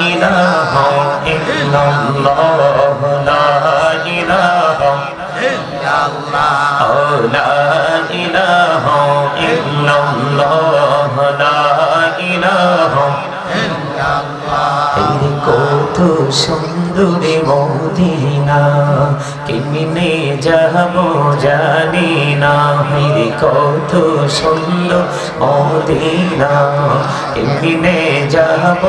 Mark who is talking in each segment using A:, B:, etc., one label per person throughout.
A: إله إلا الله لا إله أو لا إله إلا الله لا إله এই কত সুন্দরী মদিনা কেমনে যাব জানি না। এই কত সুন্দর মদিনা। কেমনে যাব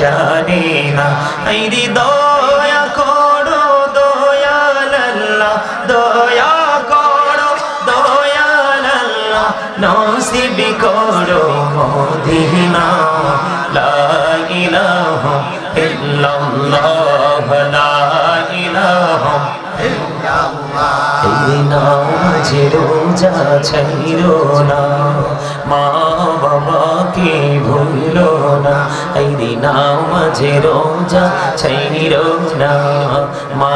A: জানি না। এই দয়া করো দয়াল আল্লাহ দয়া করো দয়াল আল্লাহ নসিব করো মদিনা। ইল্লাল্লাহ নামাজে রোজা ছাইরো না। মা বাবাকে ভুলো না। এই নামাজে রোজা ছাইরো না। মা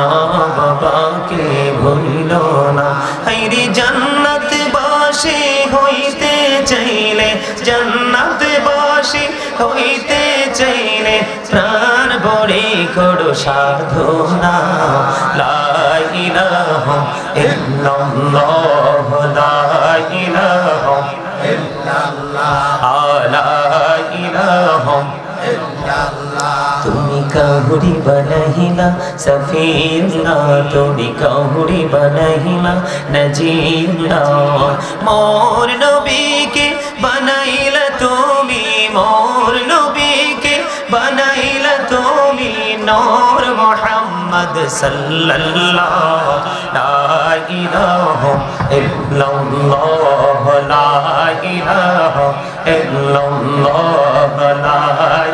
A: বাবাকে ভুলো না। এই জান্নাত বাসী হইতে চাইলে, জান্নাত বাসী হইতে চাইলে প্রাণ মনে করো সাধনা। লাইলাহ ইল্লাল্লাহ লাইলাহ ইল্লাল্লাহ আলাইলাহ ইল্লাল্লাহ। তুমি কাহুরি বনহিলা সফির না তুমি কাহুরি বনহিলা নজির না মোর নবীকে বনাইলা محمد صلى الله لا إله إلا الله لا إله إلا الله لا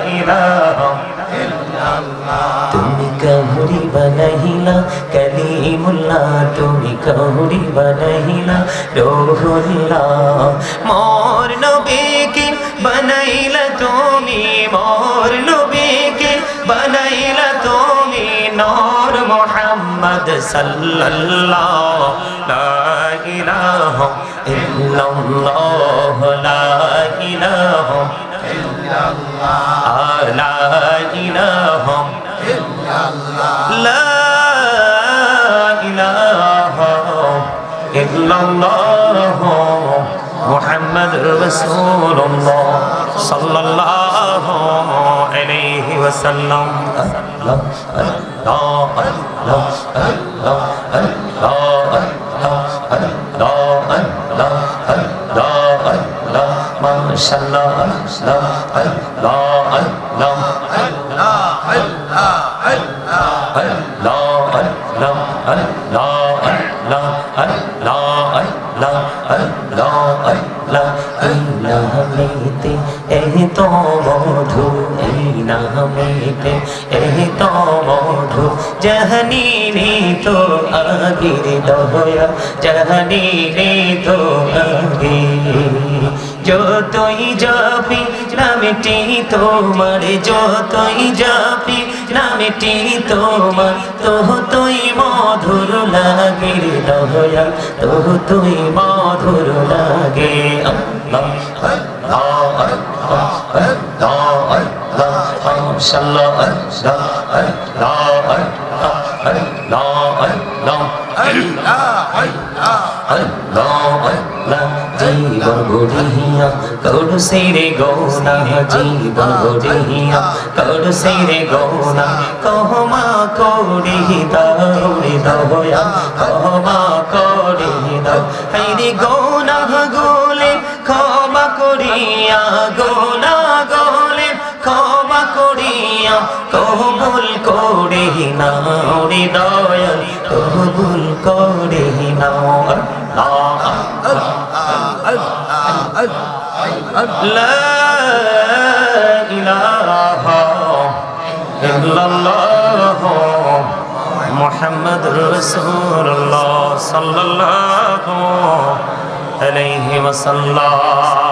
A: إله إلا الله তুমি কাহুরি বানাইলা কালিমুল্লাহ তুমি কাহুরি বানাইলা রোহুল্লাহ মোর নবী মোহাম্মদ সাল্লাল্লাহ লা ইলাহা ইল্লাল্লাহ, লা ইলাহা ইল্লাল্লাহ, লা ইলাহা ইল্লাল্লাহ, লা ইলাহা ইল্লাল্লাহ মুহাম্মদ রাসূলুল্লাহ সাল্লাল্লাহু আলাইহি ওয়াসাল্লাম। আল্লাহ আল্লাহ todo নামেতে এই তো মধু, জহনি তো আগির দয়া, জহনি তো আগে যতই যাবি নামটি তোমার, যতই যাবি নামটি তোমার তো তুই মধুর লাগে দয়া তো তুই মধুর লাগে। আল্লাহ আল্লাহ। জীবন গড়িয়া কড়ু সেরে গৌনা জীবন গড়িয়া কড়ু সেরে গৌনা কহমা করি দৌড়ি দয়া কহমা করি দাও হাইরে গৌনা গোলে ক্ষমা করিয়া গোনা নাও হৃদয় কবুল করে নাও মোহাম্মদ রসুল্লাহ সাল্লাহ আলাইহি ওয়াসাল্লাম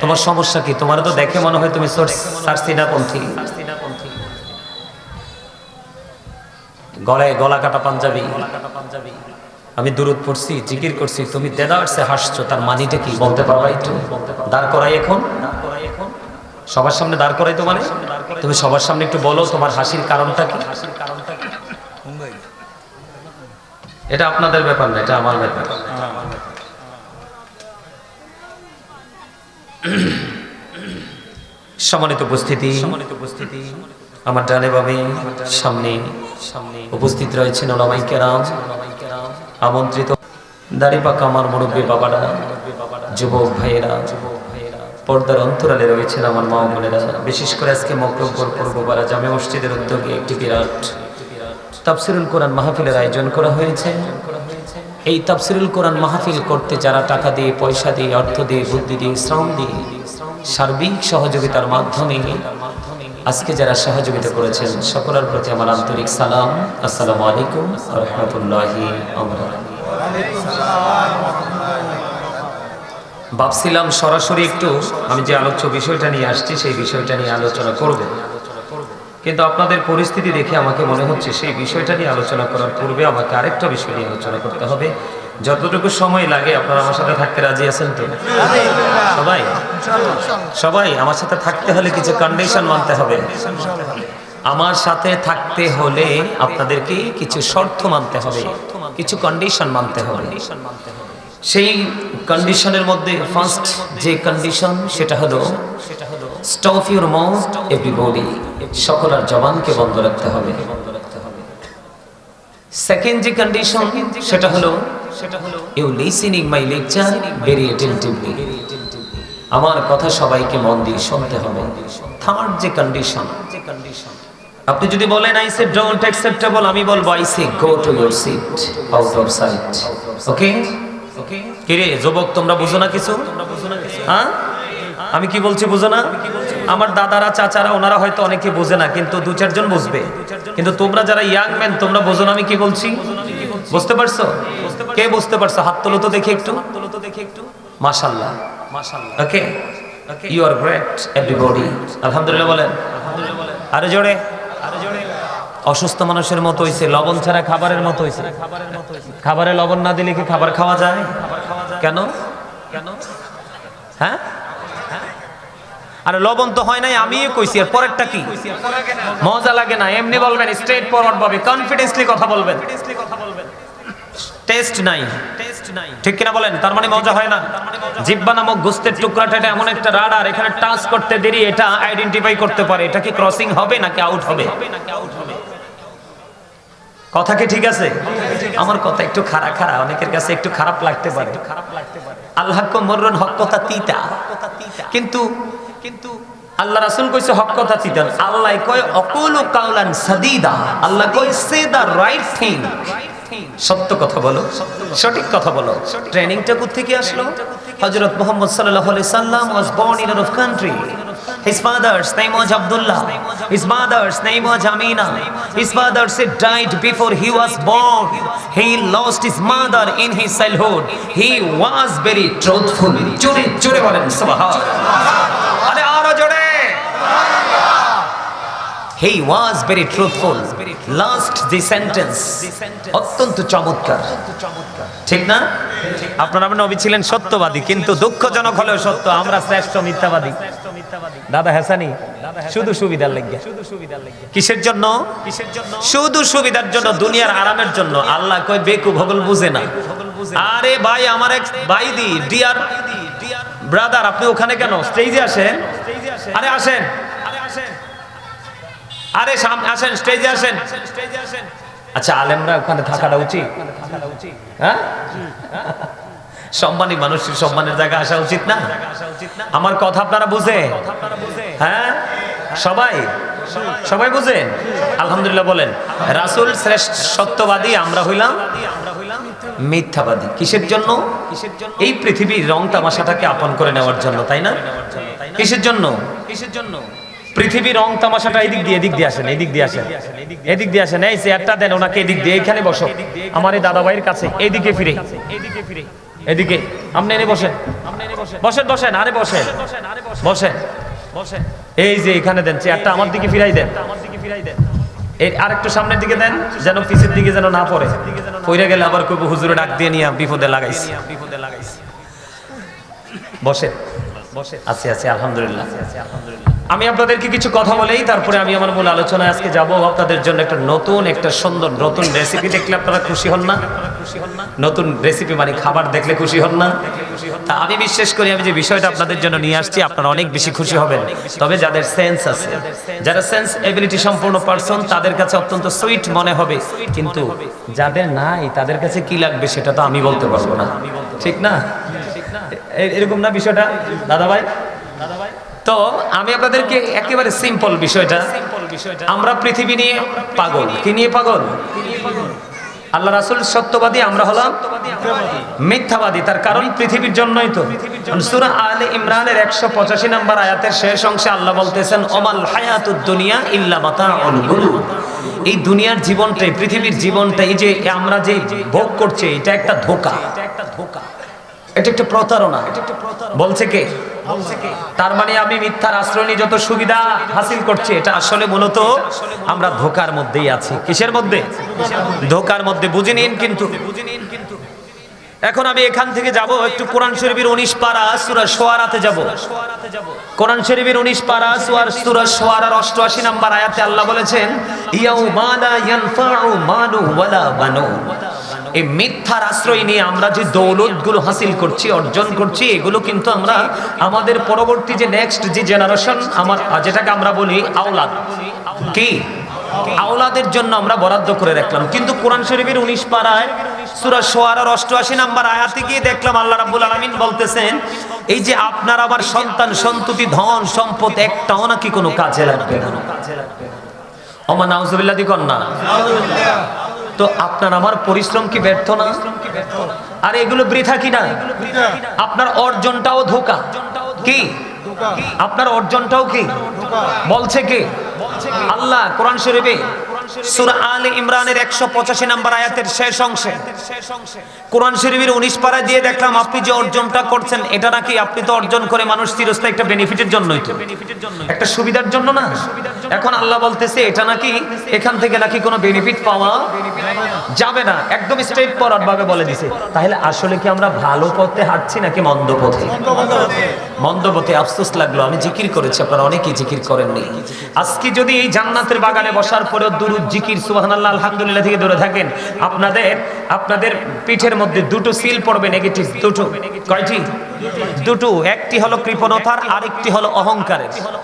A: তোমার সমস্যা কি? তোমার তো দেখে মনে হয় তুমি গলায় গলা কাটা পাঞ্জাবি। আমি দূরত পড়ছি, জিকির করছি, তুমি দেদারসে হাসছো, তার মানিটা কি? বলতে পারবা একটু? দাঁড় করাই এখন? সবার সামনে দাঁড় করাই তো মানে? তুমি সবার সামনে একটু বলো, তোমার হাসির কারণটা কি? এটা আপনাদের ব্যাপার না, এটা আমার ব্যাপার। সম্মানিত উপস্থিতি সম্মানিত উপস্থিতি আমার ডানে বামে সামনে সামনে উপস্থিত রয়েছেন ওলামাই কেরাম। আমন্ত্রিত দাড়িপাকা আমার মুরব্বী বাবারা যুবক ভাইয়েরা যুবক ভাইয়েরা। পর্দার অন্তরালে রয়েছেন আমার মা বোনেরা। বিশেষ করে আজকে মকরব্বর পূর্বপাড়া জামে মসজিদের উদ্যোগে একটি বিরাট তাফসিরুল কোরআন মাহফিলের আয়োজন করা হয়েছে। এই তাফসিরুল কোরআন মাহফিল করতে যারা টাকা দিয়ে, পয়সা দিয়ে, অর্থ দিয়ে, বুদ্ধি দিয়ে, শ্রম দিয়ে সার্বিক সহযোগিতার মাধ্যমে আজকে যারা সহযোগিতা করেছেন, সকলের প্রতি আমার আন্তরিক সালাম। আসসালামু আলাইকুম রহমতুল্লাহি ভাবছিলাম সরাসরি একটু, আমি যে আলোচ্য বিষয়টা নিয়ে আসছি, সেই বিষয়টা নিয়ে আলোচনা করব। কিন্তু আপনাদের পরিস্থিতি দেখে আমাকে মনে হচ্ছে সেই বিষয়টা নিয়ে আলোচনা করার পূর্বে আমাকে আরেকটা বিষয় নিয়ে আলোচনা করতে হবে। যতটুকু সময় লাগে আপনারা আমার সাথে থাকতে রাজি আছেন তো? সবাই? সবাই, আমার সাথে থাকতে হলে কিছু কন্ডিশন মানতে হবে। আমার সাথে থাকতে হলে আপনাদেরকে কিছু শর্ত মানতে হবে। কিছু কন্ডিশন মানতে হবে। সেই কন্ডিশনের মধ্যে ফার্স্ট যে কন্ডিশন সেটা হলো সেটা হলো স্টপ ইউর মাউথ এভরিবডি সকল আর জবানকে বন্ধ রাখতে হবে। সেকেন্ড যে কন্ডিশন সেটা হলো সেটা হলো you listening my lecture very attentively আমার কথা সবাইকে মন দিয়ে শুনতে হবে। থার্ড যে কন্ডিশন যে কন্ডিশন আপনি যদি বলেন আই সে ডোন্ট অ্যাকসেপ্টেবল আমি বলব I say go to your seat out of sight okay okay কিরে যুবক, তোমরা বুঝো না কিছু? হ্যাঁ? আমি কি বলছি বুঝো না? আমার দাদারা, চাচারা, ওনারা হয়তো অনেকে বোঝে না, কিন্তু দু চারজন বুঝবে। কিন্তু তোমরা যারা ইয়াং ম্যান তোমরা বোঝো না আমি কি বলছি? বুঝতে পারছ? কে বুঝতে পারছ? হাত তোলো তো দেখি একটু। মাশাআল্লাহ। Okay you are great everybody আলহামদুলিল্লাহ বলেন। আরে জোরে। অসুস্থ মানুষের মতো হইছে, লবণ ছাড়া খাবারের মতো হইছে। খাবারে লবণ না দিলে কি খাবার খাওয়া যায়? কেন কেন? হ্যাঁ? আরে লবণ তো হয় নাই আমি কইছি আর পরেরটা কি? মজা লাগে না, এমনি বলবেন স্ট্রেট ফরওয়ার্ড ভাবে কনফিডেন্সলি কথা বলবেন। টেস্ট নাই। ঠিক কিনা বলেন? তার মানে মজা হয় না? জিব্বা নামক গোস্তের টুকরাটা এমন একটা রাডার এখানে টাচ করতে দেরি, এটা আইডেন্টিফাই করতে পারে। এটা কি ক্রসিং হবে নাকি আউট হবে? কথা কি ঠিক আছে? আমার কথা একটু খারাপ খারাপ অনেকের কাছে একটু খারাপ লাগতে পারে খারাপ লাগতে পারে। আল্লাহ মরণ হক কথা তিতা। কিন্তু কিন্তু আল্লাহ রাসুল কইছে হক কথা তিতা আল্লাহ কয়, অকুল কাউলান সাদিদা। আল্লাহ কয়, সে দা রাইট থিং। সত্য কথা বলো, সঠিক কথা বলো। ট্রেনিংটা কোথেকে আসলো? হযরত মোহাম্মদ সাল্লাল্লাহু সাল্লাম was born in a country His father's name was Abdullah. His mother's name was Amina. His father died before he was born. He lost his mother in his childhood. He was very truthful. জোরে জোরে বলেন সুবহান আরে আরও জোরে He was very truthful. Last, the sentence. অত্যন্ত চমৎকার। ঠিক না? আপনার নবী ছিলেন সত্যবাদী, কিন্তু দুঃখজনক হলেও সত্য, আমরা শ্রেষ্ঠ মিথ্যাবাদী। দাদা হাসানি, শুধু সুবিধার লেগে শুধু সুবিধার লেগে কিসের জন্য? কিসের জন্য শুধু সুবিধার জন্য, দুনিয়ার আরামের জন্য। আল্লাহ কয় বেকু ভগল বুঝে না। আরে ভাই, আমার এক ভাই দি ডিয়ার ব্রাদার আপনি ওখানে কেন? স্টেজে আসেন? আরে আসেন। আরে আসেন স্টেজে আসেন। আচ্ছা আলেমরা ওখানে থাকাটা উচিত? হ্যাঁ? সম্মানী মানুষের সম্মানের জায়গা আসা উচিত না? আমার কথা আপনারা বুঝে? হ্যাঁ? সবাই? সবাই বুঝেন আলহামদুলিল্লাহ বলেন, রাসূল শ্রেষ্ঠ সত্যবাদী আমরা হইলাম মিথ্যাবাদী। কিসের জন্য? এই পৃথিবীর রং তামাশাটাকে আপন করে নেওয়ার জন্য, তাই না? কিসের জন্য কিসের জন্য? পৃথিবীর রং তামাশাটা এদিক দিয়ে এদিক দিয়ে আসেন, এদিক দিয়ে আসেন। এদিক দিয়ে আসেন। এই চেয়ারটা দেন ওনাকে, এদিক দিয়ে। এখানে বসো। আমার এই দাদা ভাইয়ের কাছে এইদিকে ফিরে এদিকে ফিরে। এদিকে। আপনি এনে বসেন। বসেন বসেন, আরে বসেন। বসেন। বসেন। এই যে এখানে দেন, চেয়ারটা আমার দিকে ফিরাই দেন। আমার দিকে ফিরাই দেন এই আরেকটু সামনের দিকে দেন, যেন পিছের দিকে যেন না পড়ে। পড়ে গেলে আবার কইব, হুজুরে ডাক দিয়ে নিয়ে বিপদে লাগাইছি বিপদে লাগাইছি। বসে বসে আছি আছি আলহামদুলিল্লাহ আছি, আলহামদুলিল্লাহ। আমি আপনাদেরকে কিছু কথা বলেই তারপরে আমি আমার মূল আলোচনায় আজকে যাব। আপনাদের জন্য একটা নতুন, একটা সুন্দর, নতুন রেসিপি দেখলে আপনারা খুশি হন না? নতুন রেসিপি মানে খাবার দেখলে খুশি হন না? তা আমি বিশ্বাস করি, আমি যে বিষয়টা আপনাদের জন্য নিয়ে আসছি, আপনারা অনেক বেশি খুশি হবেন। তবে যাদের সেন্স আছে, যারা সেন্স এবিলিটি সম্পূর্ণ পারসন তাদের কাছে অত্যন্ত সুইট মনে হবে। কিন্তু যাদের নাই, তাদের কাছে কি লাগবে সেটা তো আমি বলতে পারব না। ঠিক না? এরকম না বিষয়টা? দাদা ভাই তো আমি আপনাদেরকে একেবারে সিম্পল বিষয়টা। আমরা পৃথিবী নিয়ে পাগল। কি নিয়ে পাগল? আল্লাহ রাসুল সত্যবাদী, আমরা হলাম মিথ্যাবাদী। তার কারণ পৃথিবীর জন্যই তো। সূরা আলে ইমরানের একশো পঁচাশি নম্বর আয়াতের শেষ অংশে আল্লাহ বলতেছেন অমাল হায়াতুদ দুনিয়া ইল্লা গুরুর এই দুনিয়ার জীবনটাই, পৃথিবীর জীবনটাই যে আমরা যে ভোগ করছে এটা একটা ধোকা এটা একটা ধোকা। এটা একটা প্রতারণা। বলছে কে? তার মানে আমি মিথ্যার আশ্রয় নিয়ে যত সুবিধা হাসিল করছি, এটা আসলে মূলত আমরা ধোকার মধ্যেই আছি। কিসের মধ্যে? ধোকার মধ্যে। বুঝে নিন কিন্তু। এখন আমি এখান থেকে যাব, একটু কোরআন শরীফের উনিশ পারা সুরা সোয়ারাতে যাব। কোরআন শরীফের উনিশ পারা সুয়ার সুরা সোয়ারার অষ্টআশি নাম্বার আয়াতে আল্লাহ বলেছেন, ইয়াউমা লা ইয়ানফাউ মালু ওয়ালা এই মিথ্যার আশ্রয় নিয়ে আমরা যে দৌলতগুলো হাসিল করছি অর্জন করছি এগুলো কিন্তু আমরা আমাদের পরবর্তী যে নেক্সট যে জেনারেশন আমার যেটাকে আমরা বলি আওলাদ। কি? আওলাদের জন্য আমরা বরাদ্দ করে রাখলাম। কিন্তু কোরআন শরীফের উনিশ পাড়ায় সুরা সোয়ারার অষ্টআশি নাম্বার আয়াতে গিয়ে দেখলাম আল্লাহ রাব্বুল আলামিন বলতেছেন এই যে আপনার আবার সন্তান সন্ততি ধন সম্পদ একটাও নাকি কোনো কাজে লাগবে না? অমা নাউজুবিল্লাহ দি কন্যা তো আপনার আমার পরিশ্রম কি ব্যর্থ না? আর এগুলো বৃথা কি না? আপনার অর্জনটাও ধোকা। কি? আপনার অর্জনটাও কি? বলছে কে? আল্লাহ, কোরআন শরীফে সূরা আলে ইমরানের 185 নম্বর আয়াতের শেষ অংশে। কোরআন শরীফের 19 পারা দিয়ে দেখলাম আপনি যে অর্জনটা করছেন এটা নাকি আপনি তো অর্জন করে মানুষ চিরস্থায়ী একটা বেনিফিটের জন্যই তো। একটা সুবিধার জন্য না? এখন আল্লাহ বলতেছে এটা নাকি এখান থেকে নাকি কোনো বেনিফিট পাওয়া যাবে না। একদম স্ট্রেট ফরওয়ার্ড ভাবে বলে দিছে। তাহলে আসলে কি আমরা ভালো পথে হাঁটছি নাকি মন্দ পথে? মন্দ পথে আফসোস লাগল। আমি জিকির করেছি আপনারা অনেকেই জিকির করেননি। আজকে যদি এই জান্নাতের বাগানে বসার পরেও দুরুদ জিকির, সুবহানাল্লাহ, আলহামদুলিল্লাহ থেকে দূরে থাকেন। আপনাদের আপনাদের পিঠের মধ্যে দুটো সিল পড়বে নেগেটিভ দুটো। কয়টি? দুটো। একটি হলো কৃপণতার, আরেকটি হলো অহংকারের।